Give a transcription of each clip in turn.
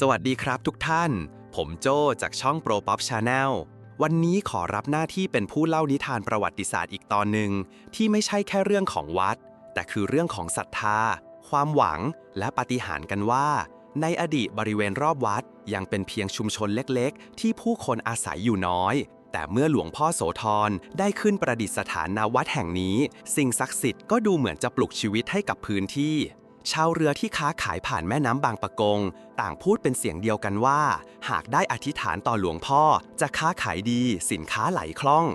สวัสดีครับทุกท่าน ผมโจจากช่อง Pro Pop Channel วันนี้ขอรับหน้าที่เป็นผู้เล่านิทานประวัติศาสตร์อีกตอนหนึ่งที่ไม่ใช่แค่เรื่องของวัด แต่คือเรื่องของศรัทธา ความหวัง และปฏิหารกันว่า ในอดีตบริเวณรอบวัดยังเป็นเพียงชุมชนเล็กๆ ที่ผู้คนอาศัยอยู่น้อย แต่เมื่อหลวงพ่อโสธรได้ขึ้นประดิษฐานณวัดแห่งนี้ สิ่งศักดิ์สิทธิ์ก็ดูเหมือนจะปลุกชีวิตให้กับพื้นที่ ชาวเรือที่ค้าขายผ่านแม่น้ำบางปะกง ต่างพูดเป็นเสียงเดียวกันว่า หากได้อธิษฐานต่อหลวงพ่อ จะค้าขายดีสินค้าไหลคล่อง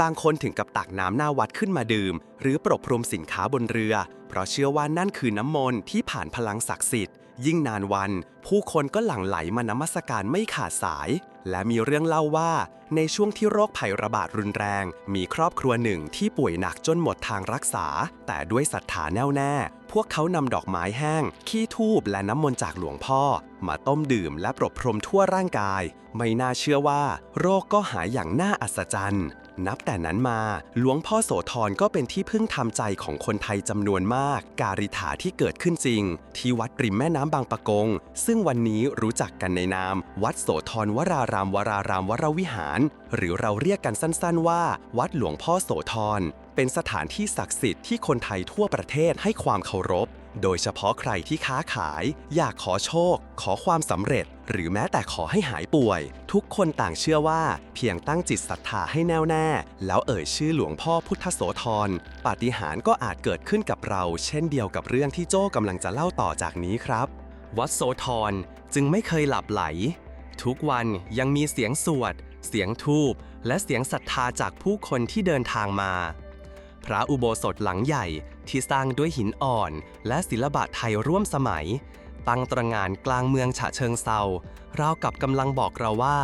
บางคนถึงกับตักน้ำหน้าวัดขึ้นมาดื่ม หรือปรบพรมสินค้าบนเรือ เพราะเชื่อว่านั่นคือน้ำมนต์ที่ผ่านพลังศักดิ์สิทธิ์ ยิ่งนานวัน ผู้คนก็หลั่งไหลมานมัสการไม่ขาดสาย และมีเรื่องเล่าว่าในช่วงที่โรคภัยระบาดรุนแรง มีครอบครัวหนึ่งที่ป่วยหนักจนหมดทางรักษา แต่ด้วยศรัทธาแน่วแน่ พวกเขานำดอกไม้แห้ง ขี้ทูบและน้ำมนต์จากหลวงพ่อ มาต้มดื่มและปรบพรมทั่วร่างกาย ไม่น่าเชื่อว่า โรคก็หายอย่างน่าอัศจรรย์ นับแต่นั้นมาหลวงพ่อโสธรก็เป็นที่พึ่งทำใจของคนไทยจำนวนมาก การิฐาที่เกิดขึ้นจริง ที่วัดริมแม่น้ำบางปะกง ซึ่งวันนี้รู้จักกันในนาม วัดโสธรวรารามวรารามวรวิหาร หรือเราเรียกกันสั้นๆว่า วัดหลวงพ่อโสธรเป็นสถานที่ศักดิ์สิทธิ์ที่คนไทยทั่วประเทศให้ความเคารพ โดยเฉพาะใครที่ค้าขาย อยากขอโชค ขอความสำเร็จ หรือแม้แต่ขอให้หายป่วย ทุกคนต่างเชื่อว่า เพียงตั้งจิตศรัทธาให้แน่วแน่ แล้วเอ่ยชื่อหลวงพ่อพุทธโสธรปาฏิหาริย์ก็อาจเกิดขึ้นกับเรา เช่นเดียวกับเรื่องที่โจ้กำลังจะเล่าต่อจากนี้ครับ วัดโสธรจึงไม่เคยหลับไหล ทุกวันยังมีเสียงสวด เสียงทูบและเสียงศรัทธาจากผู้คนที่เดินทางมา พระอุโบสถหลังใหญ่ที่สร้างด้วยหินอ่อน และศิลปะไทยร่วมสมัย ตั้งตระหงานกลางเมืองฉะเชิงเซาราวกับกำลังบอกเราว่า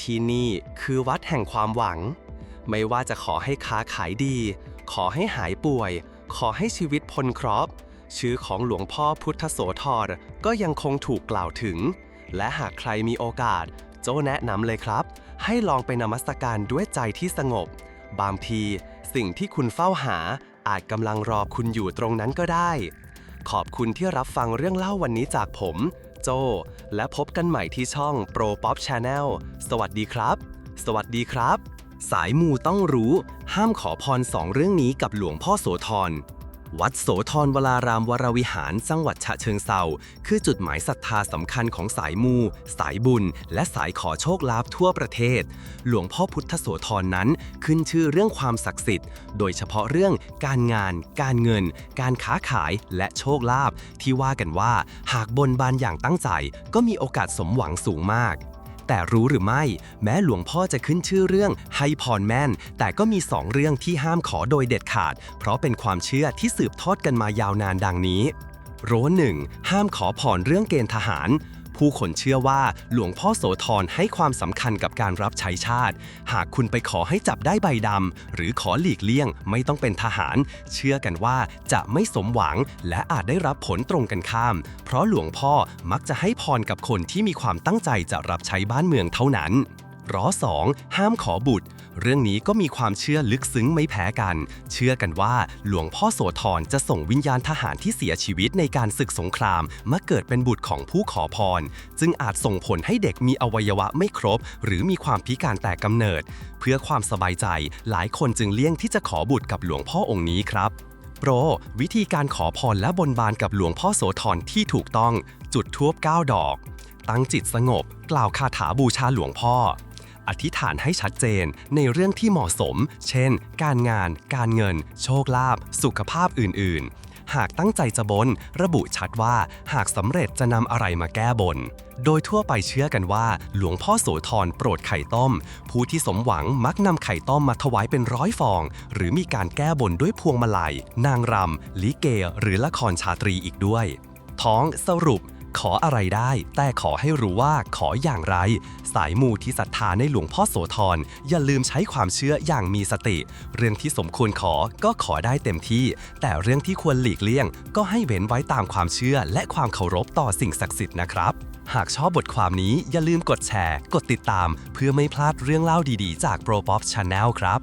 ที่นี่คือวัดแห่งความหวัง ไม่ว่าจะขอให้ค้าขายดี ขอให้หายป่วย ขอให้ชีวิตพ้นคราะห์ชื่อของหลวงพ่อพุทธโสธรก็ยังคงถูกกล่าวถึง และหากใครมีโอกาส โจ้แนะนำเลยครับ ให้ลองไปนมัสการด้วยใจที่สงบ บางที สิ่งที่คุณเฝ้าหาอาจกำลังรอคุณอยู่ตรงนั้นก็ได้ ขอบคุณที่รับฟังเรื่องเล่าวันนี้จากผม โจ และพบกันใหม่ที่ช่อง Pro Pop Channel สวัสดีครับ สวัสดีครับ สายมูต้องรู้ ห้ามขอพรสองเรื่องนี้กับหลวงพ่อโสธร วัดโสธรวรารามวรวิหารจังหวัดฉะเชิงเซาคือจุดหมายศรัทธาสำคัญของสายมู สายบุญ และสายขอโชคลาภทั่วประเทศ หลวงพ่อพุทธโสธรนนั้นขึ้นชื่อเรื่องความศักดิ์สิทธิ์ โดยเฉพาะเรื่องการงาน การเงิน การค้าขายและโชคลาภที่ว่ากันว่า หากบนบานอย่างตั้งใจ ก็มีโอกาสสมหวังสูงมาก แต่รู้หรือไม่ แม้หลวงพ่อจะขึ้นชื่อเรื่องให้พรแม่น แต่ก็มีสองเรื่องที่ห้ามขอโดยเด็ดขาด เพราะเป็นความเชื่อที่สืบทอดกันมายาวนานดังนี้ โรหนึ่งห้ามขอพรเรื่องเกณฑ์ทหาร ผู้คนเชื่อว่าหลวงพ่อโสธรให้ความสำคัญกับการรับใช้ชาติ หากคุณไปขอให้จับได้ใบดำหรือขอหลีกเลี่ยงไม่ต้องเป็นทหาร เชื่อกันว่าจะไม่สมหวังและอาจได้รับผลตรงกันข้าม เพราะหลวงพ่อมักจะให้พรกับคนที่มีความตั้งใจจะรับใช้บ้านเมืองเท่านั้น รอสองห้ามขอบุตร เรื่องนี้ก็มีความเชื่อลึกซึ้งไม่แพ้กัน เชื่อกันว่าหลวงพ่อโสธรจะส่งวิญญาณทหารที่เสียชีวิตในการศึกสงคราม มาเกิดเป็นบุตรของผู้ขอพร จึงอาจส่งผลให้เด็กมีอวัยวะไม่ครบ หรือมีความพิการแต่กำเนิด เพื่อความสบายใจ หลายคนจึงเลี่ยงที่จะขอบุตรกับหลวงพ่อองค์นี้ครับโปร วิธีการขอพรและบนบานกับหลวงพ่อโสธรที่ถูกต้อง จุดทูบ9ดอก ตั้งจิตสงบ กล่าวคาถาบูชาหลวงพ่อ อธิษฐานให้ชัดเจนในเรื่องที่เหมาะสม เช่น การงาน การเงิน โชคลาภ สุขภาพอื่น ๆหากตั้งใจจะบน ระบุชัดว่าหากสำเร็จจะนำอะไรมาแก้บน โดยทั่วไปเชื่อกันว่า หลวงพ่อโสธรโปรดไข่ต้ม ผู้ที่สมหวังมักนำไข่ต้มมาถวายเป็นร้อยฟอง หรือมีการแก้บนด้วยพวงมาลัย นางรำลิเก หรือละครชาตรีอีกด้วย ท้องสรุป ขออะไรได้ แต่ขอให้รู้ว่าขออย่างไร สายมูที่ศรัทธาในหลวงพ่อโสธรอย่าลืมใช้ความเชื่ออย่างมีสติ เรื่องที่สมควรขอก็ขอได้เต็มที่ แต่เรื่องที่ควรหลีกเลี่ยง ก็ให้เว้นไว้ตามความเชื่อ และความเคารพต่อสิ่งศักดิ์สิทธิ์นะครับหากชอบบทความนี้อย่าลืมกดแชร์ กดติดตาม เพื่อไม่พลาดเรื่องเล่าดีๆ จาก Pro Pop Channel ครับ